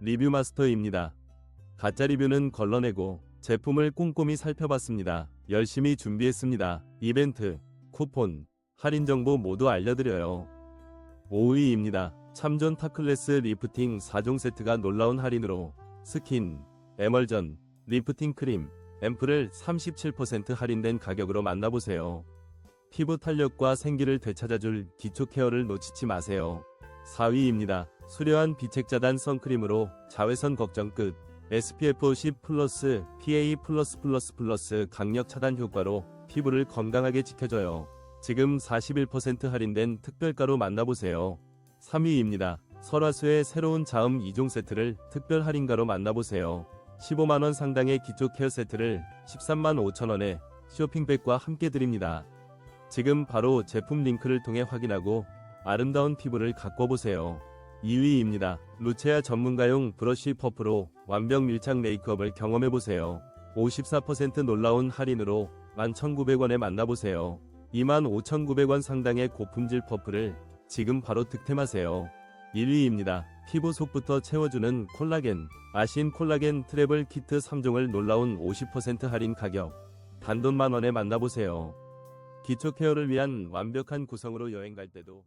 리뷰 마스터입니다. 가짜 리뷰는 걸러내고 제품을 꼼꼼히 살펴봤습니다. 열심히 준비했습니다. 이벤트, 쿠폰, 할인 정보 모두 알려드려요. 5위입니다. 참전 타클래스 리프팅 4종 세트가 놀라운 할인으로 스킨, 에멀전, 리프팅 크림, 앰플을 37% 할인된 가격으로 만나보세요. 피부 탄력과 생기를 되찾아줄 기초 케어를 놓치지 마세요. 4위입니다. 수려한 비책자단 선크림으로 자외선 걱정 끝. SPF 10 플러스 PA 플러스 플러스 플러스 강력 차단 효과로 피부를 건강하게 지켜줘요. 지금 41% 할인된 특별가로 만나보세요. 3위입니다. 설화수의 새로운 자음 2종 세트를 특별 할인가로 만나보세요. 15만원 상당의 기초 케어 세트를 13만 5천원에 쇼핑백과 함께 드립니다. 지금 바로 제품 링크를 통해 확인하고 아름다운 피부를 가꿔보세요. 2위입니다. 루체아 전문가용 브러쉬 퍼프로 완벽 밀착 메이크업을 경험해보세요. 54% 놀라운 할인으로 11,900원에 만나보세요. 25,900원 상당의 고품질 퍼프를 지금 바로 득템하세요. 1위입니다. 피부 속부터 채워주는 콜라겐, 아신 콜라겐 트래블 키트 3종을 놀라운 50% 할인 가격, 단돈 만원에 만나보세요. 기초 케어를 위한 완벽한 구성으로 여행 갈 때도